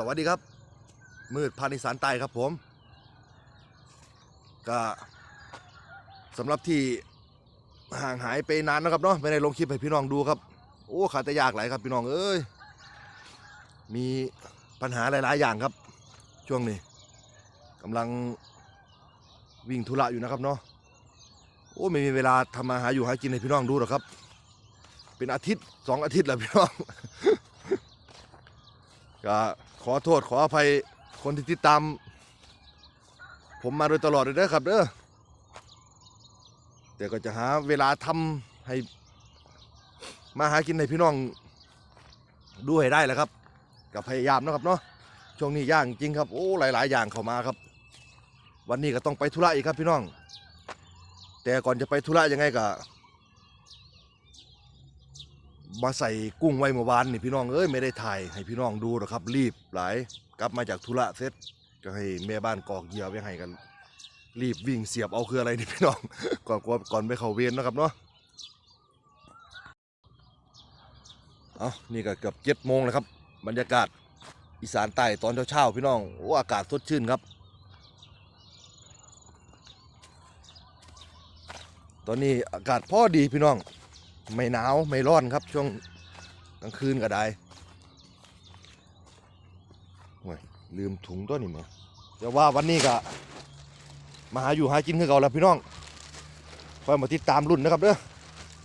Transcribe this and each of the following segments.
สวัสดีครับ มืดพานิสานใต้ครับผม ก็สำหรับที่ห่างหายไปนานนะครับเนาะไม่ได้ลงคลิปให้พี่น้องดูครับ โอ้ขาดแต่ยากหลายครับพี่น้องเอ้ยมีปัญหาหลาย ๆ อย่างครับ ช่วงนี้กำลังวิ่งธุระอยู่นะครับเนาะโอ้ไม่มีเวลาทำมาหาอยู่หากินให้พี่น้องดูหรอกครับ เป็นอาทิตย์สองอาทิตย์แล้วพี่น้อง ก็ ขอโทษขออภัยคนที่ติดตาม ผมมาโดยตลอดเลยเด้อครับเด้อแต่ก็จะหาเวลาทำให้ มาหากินให้พี่น้องดูให้ได้แหละครับกับพยายามนะครับเนาะช่วงนี้ย่ากจริงครับ โอ้หลาย ๆ อย่างเข้ามาครับ วันนี้ก็ต้องไปธุระอีกครับพี่น้อง แต่ก่อนจะไปธุระยังไงก็ มาใส่กุ้งไว้เมื่อวานนี่พี่น้องเอ้ยไม่ได้ถ่ายให้พี่น้องดูหรอกครับ รีบหลายกลับมาจากธุระเสร็จก็ให้แม่บ้านกรอกเหยื่อไว้ให้กัน รีบวิ่งเสียบเอาคืออะไรนี่พี่น้อง ก่อนก่อนก่อนไปเข้าเวรนะครับเนาะเอานี่ก็เกือบเจ็ดโมงแล้วครับ บรรยากาศอีสานใต้ตอนเช้าๆพี่น้องโอ้อากาศสดชื่นครับ ตอนนี้อากาศพอดีพี่น้อง ไม่หนาวไม่ร้อนครับช่วงกลางคืนก็ได้ลืมถุงตัวนี้มั้ยเดี๋ยวว่าวันนี้ก็มาหาอยู่หากินคือเก่าแล้วพี่น้องคอยมาติดตามรุ่นนะครับเด้อ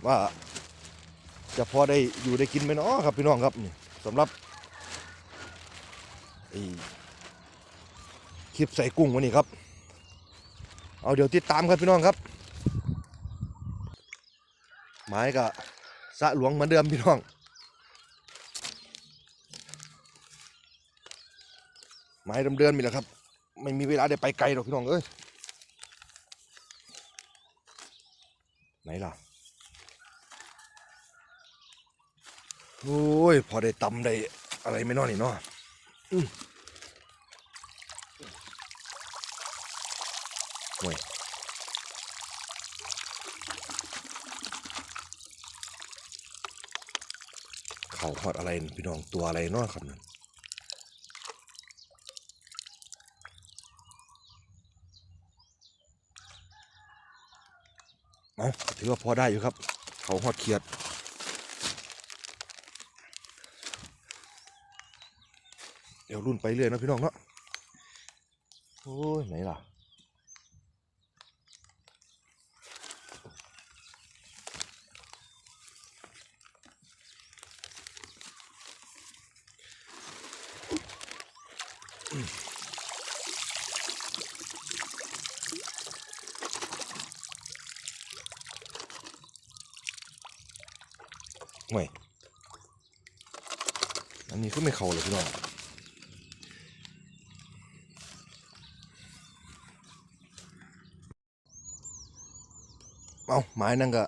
ว่าจะพอได้อยู่ได้กินไหมเนาะครับพี่น้องครับนี่สำหรับคลิปใส่กุ้งวันนี้ครับ เอาเดี๋ยวติดตามครับพี่น้องครับ ไม้ก็สะหลวงเหมือนเดิมพี่น้องไม้เดิมๆมีแหละครับ ไม่มีเวลาได้ไปไกลหรอกพี่น้องเอ้ยไหนล่ะโอ้ย พอได้ตำได้อะไรไม่นอนนี่เนาะอื้อโอ้ย เขาฮอดอะไรพี่น้องตัวอะไรเนาะครับนั่นเอาถือว่าพอได้อยู่ครับ เขาฮอดเขียดเดี๋ยวรุ่นไปเรื่อยนะพี่น้องเนาะโอ้ยไหนล่ะ ห่วยอันนี้ก็ไม่เข้าเลยพี่น้องเอาหมายนั่นก็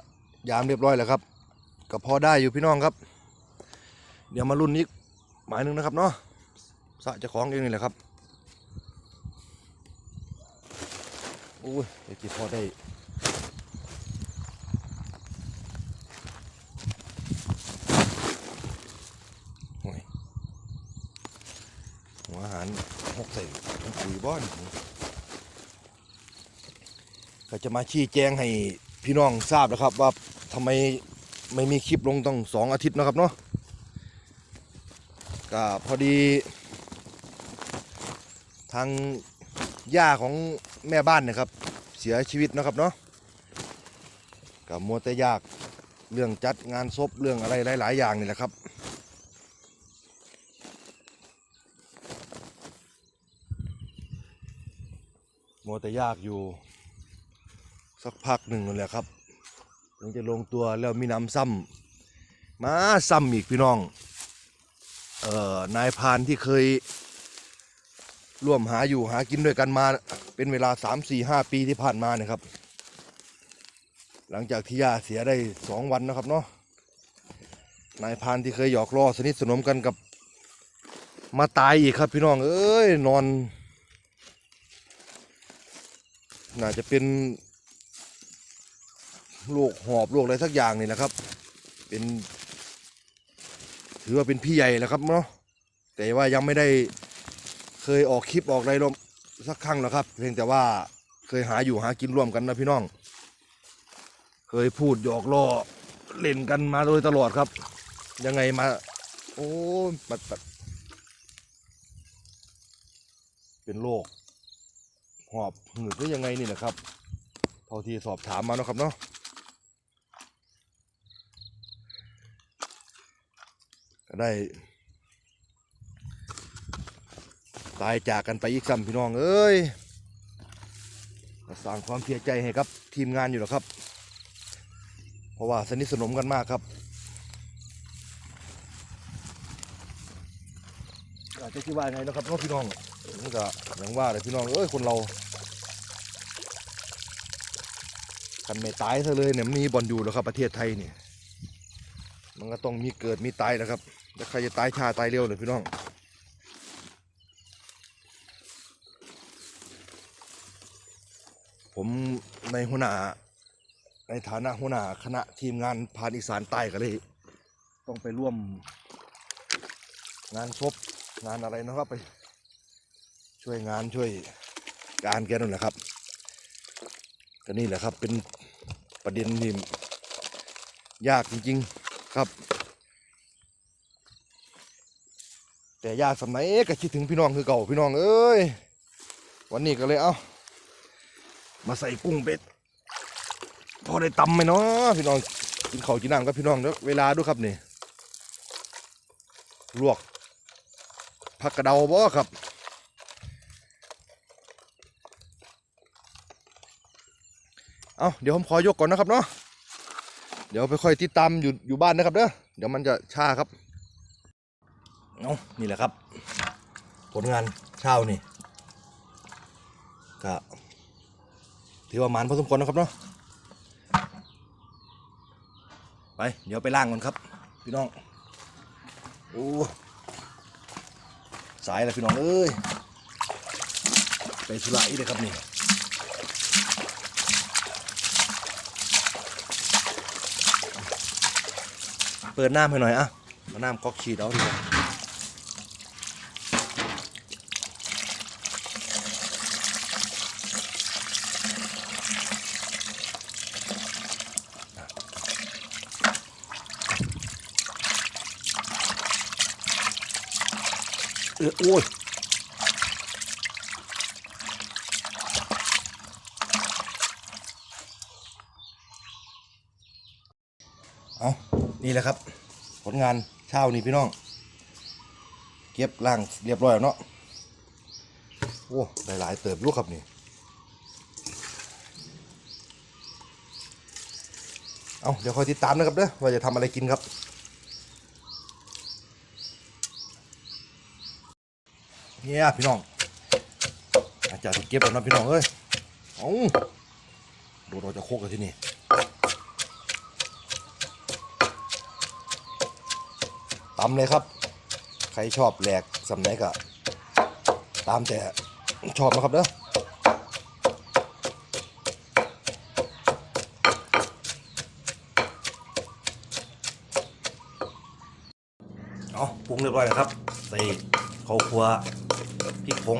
ยามเรียบร้อยแล้วครับ ก็พอได้อยู่พี่น้องครับ เดี๋ยวมารุ่นนี้หมายหนึ่งนะครับเนาะ สะจะของเองนี่แหละครับโอ้ยเดี๋ยวจีพอได้หัวอาหารหกใส่ถุงปุ๋ยบ้อนก็จะมาชี้แจงให้พี่น้องทราบนะครับ ว่าทำไมไม่มีคลิปลงต้องสองอาทิตย์นะครับเนาะก็พอดี ทางย่าของแม่บ้านนะครับ เสียชีวิตนะครับเนาะกับมัวแต่ยากเรื่องจัดงานศพเรื่องอะไรหลาย ๆ อย่างนี่แหละครับมัวแต่ยากอยู่ สักพักหนึ่งนั่นแหละครับถึงจะลงตัวแล้วมีน้ำซ้ำมาซ้ำอีกพี่น้องเอ่อนายพานที่เคย ร่วมหาอยู่หากินด้วยกันมา เป็นเวลาสามสี่ห้าปีที่ผ่านมาเนี่ยครับ หลังจากที่ย่าเสียได้สองวันนะครับเนาะนายพานที่เคยหยอกล้อสนิทสนมกันกับ มาตายอีกครับพี่น้องเอ้ยนอน น่าจะเป็นโรคหอบโรคอะไรสักอย่างนี่แหละครับ เป็น ถือว่าเป็นพี่ใหญ่แล้วครับเนาะแต่ว่ายังไม่ได้ เคยออกคลิปออกอะไรลมสักครั้งแล้วครับ เพียงแต่ว่าเคยหาอยู่หากินร่วมกันนะพี่น้อง เคยพูดหยอกล้อเล่นกันมาโดยตลอดครับ ยังไงมา โอ้ปัดปัดเป็นโรคหอบหืดหรือยังไงนี่นะครับเท่าที่สอบถามมาเนาะครับเนาะก็ได้ ตายจากกันไปอีกซ้ำพี่น้องเอ้ยสร้างความเสียใจให้ครับ ทีมงานอยู่หรอกครับ เพราะว่าสนิทสนมกันมากครับอาจจะคิดว่าไงนะครับน้องพี่น้องมันก็อย่างว่าเลยพี่น้องเอ้ยคนเราคันไม่ตายซะเลยเนี่ยมีบอลอยู่แล้วครับประเทศไทยเนี่ยมันก็ต้องมีเกิดมีตายนะครับแล้วใครจะตายชาตายเร็วเลยพี่น้อง ผมในหัวหน้าในฐานะหัวหน้าคณะทีมงานพานอีสานใต้ก็เลย ต้องไปร่วม งานศพงานอะไรนะครับไป ช่วยงานช่วยการแกนั่นแหละครับก็นี่แหละครับเป็นประเด็นที่ยากจริง ๆครับ แต่ยากสมัยก็คิดถึงพี่น้องคือเก่าพี่น้องเอ้ยวันนี้ก็เลยเอ้า มาใส่กุ้งเป็ด พอได้ตำไหมเนาะพี่น้องกินข้าวกินน้ำกับพี่น้องเด้อเวลาด้วยครับนี่ลวกผักกระเดาบ่ครับเอาเดี๋ยวผมขอยกก่อนนะครับเนาะเดี๋ยวไปค่อยติดตามอยู่อยู่บ้านนะครับเด้อเดี๋ยวมันจะช้าครับเอานี่แหละครับ ผลงานเช้านี่ก็ ถือว่าหมานพอสมควรนะครับเนาะไป เดี๋ยวไปล่างก่อนครับ พี่น้องโอ้สายแล้วพี่น้องเอ้ยไปสุระอีกเลยครับนี่เปิดน้ำให้หน่อยอะเอาน้ำก๊อกฉีดเอาดีกว่า เออโอ้ยเอานี่แหละครับ ผลงานเช้านี่พี่น้อง เก็บล่างเรียบร้อยแล้วเนาะโอ้หลายๆเติบลูกครับนี่เอาเดี๋ยวคอยติดตามนะครับเด้อว่าจะทำอะไรกินครับ เนี่ยพี่น้อง อาจารย์เก็บแล้วนะพี่น้องเอ้ยเอาโดนเราจะโคกกันที่นี่ตำเลยครับ ใครชอบแหลกสำไหนก็ตามแต่ชอบนะครับเด้อเอาปรุงเรียบร้อยแล้วครับ ใส่ข้าวคั่ว พริกผง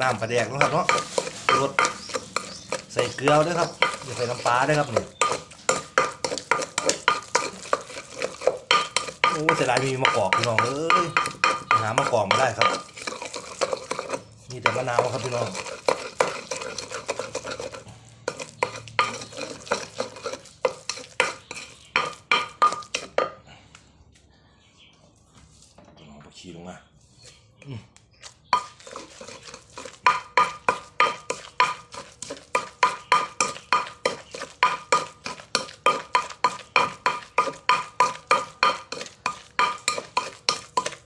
น้ำปลาแดกนะครับเนาะรสใส่เกลือด้วยครับอย่าใส่น้ำปลาด้วยครับนี่โอ้เสียดายมีมะกอกพี่น้องเอ้ยหามะกอกมาได้ครับ มีแต่มะนาวครับพี่น้องเอาไปขี้ลงมา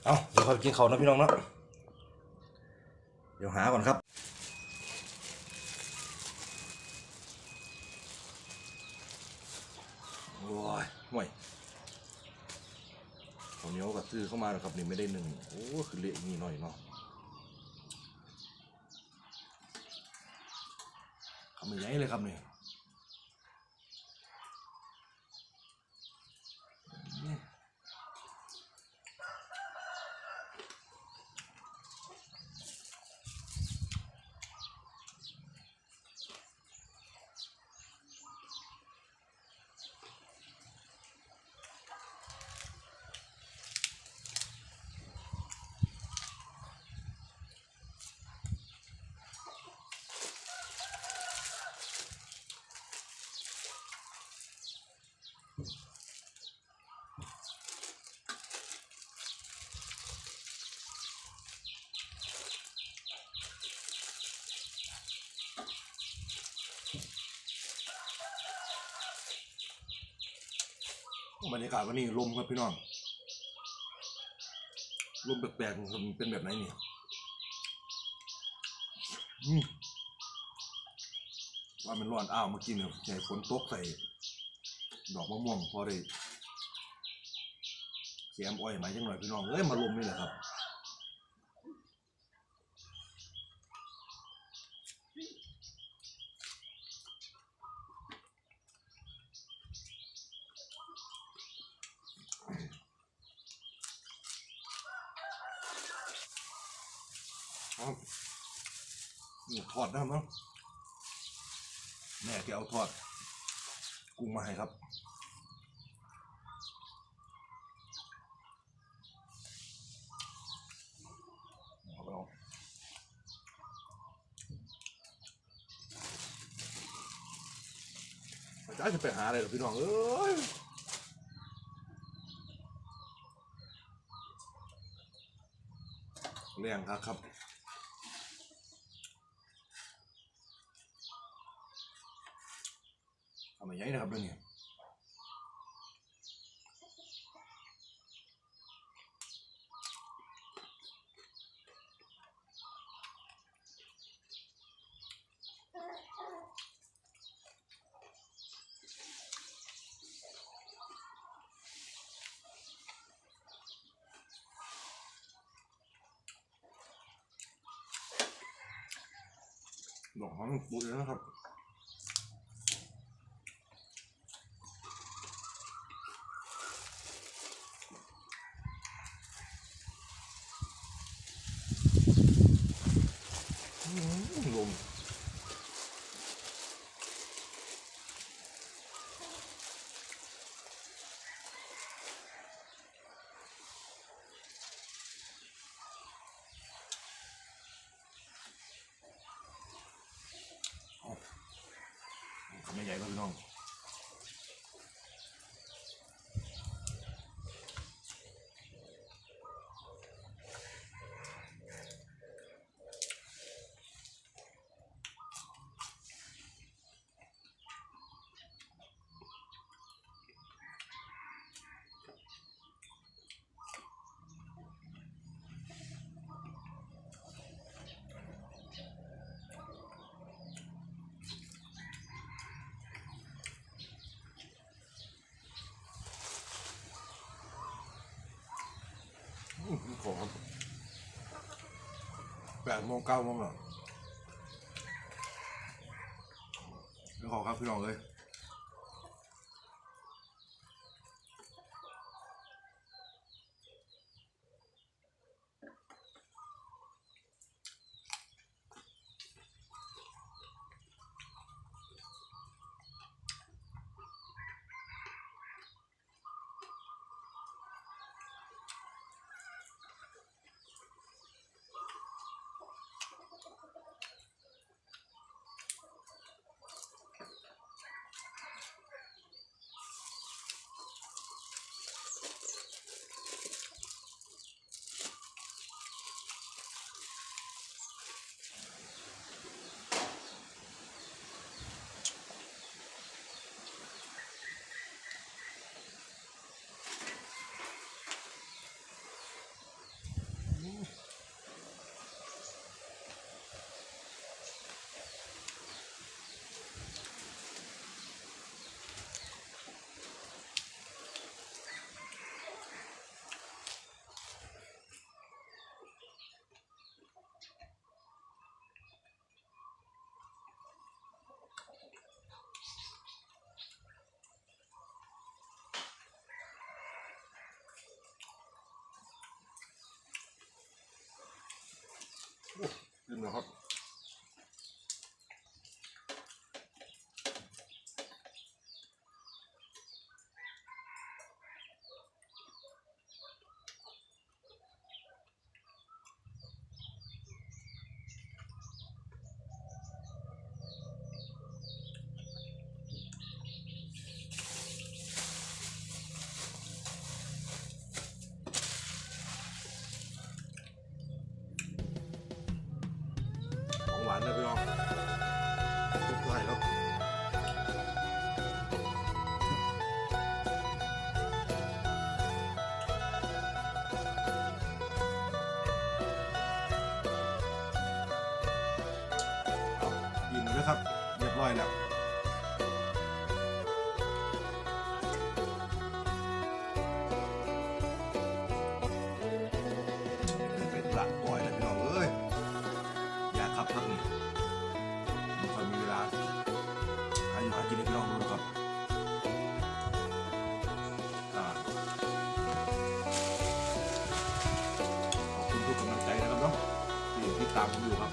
เอาเดี๋ยวค่อยไป กินเขานะพี่น้องเนาะเดี๋ยวหาก่อนครับโอ้ยห่วยข้าวเหนียวกับซื้อเข้ามาแล้วครับนี่ไม่ได้หนึ่งโอ้คือเละนี่หน่อยเนาะคำใหญ่เลยครับนี่ บรรยากาศวันนี้ลมครับพี่น้องลมแปลกๆมันเป็นแบบไหนเนี่ยว่ามันร้อนอ้าวเมื่อกี้เนี่ยใส่ฝนตกใส่ดอกมะม่วงพอได้เสียมอ้อยไหมจังหน่อยพี่น้องเอ้ยมาลมนี่แหละครับ นี่ทอดนะครับ แม่แกเอาทอด กุ้งมาให้ครับเอาจะไปหาอะไรหรอพี่น้องเอ้ยเรื่องครับครับ ทำไมยัยนะครับเรื่องนี้ดอกหอมปุ๋ยนะครับ อืมลมเอาคำใหญ่ๆครับพี่น้อง อื้อหือขอครับแปดโมงเก้าโมงอะแล้วขอครับพี่น้องเลย นะครับ ที่ติด